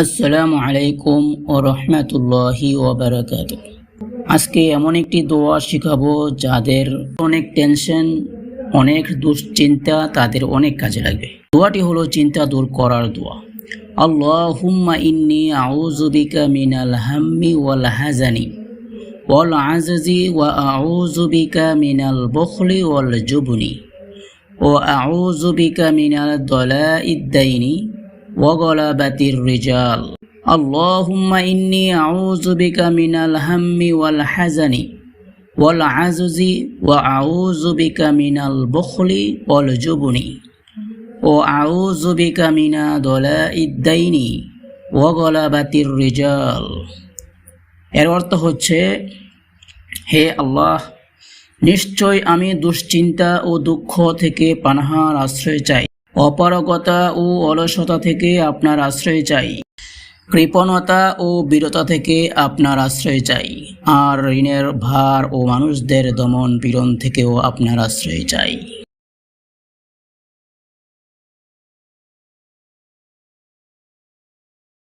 আসসালামু আলাইকুম ও রহমতুল্লাহি ওবরাকাত আজকে এমন একটি দোয়া শিখাবো যাদের অনেক টেনশন, অনেক দুশ্চিন্তা, তাদের অনেক কাজে লাগবে। দোয়াটি হলো চিন্তা দূর করার দোয়া। আল্লাহুম্মা ইন্নি আউযুবিকা মিনাল হাম্মি ওয়াল হাজানি ওয়াল আজজি ওয়া আউযুবিকা মিনাল বখলি ওয়াল জুবনি ও আউযুবিকা মিনাল দলাইদ্দাইনি الدين وغلبة الرجال اللهم إني أعوذ بك من الهم والحزن والعجز وأعوذ بك من البخل والجبن وأعوذ بك من ضلاء الدين وغلبة الرجال এর অর্থ হচ্ছে হে আল্লাহ নিশ্চয় আমি দুশ্চিন্তা ও দুঃখ থেকে পানাহার আশ্রয় চাই অপারগতা ও অলসতা থেকে আপনার আশ্রয় চাই। কৃপণতা ও বীরতা থেকে আপনার আশ্রয় চাই। আর ঋণের ভার ও মানুষদের দমন পীড়ন থেকেও আপনার আশ্রয় চাই।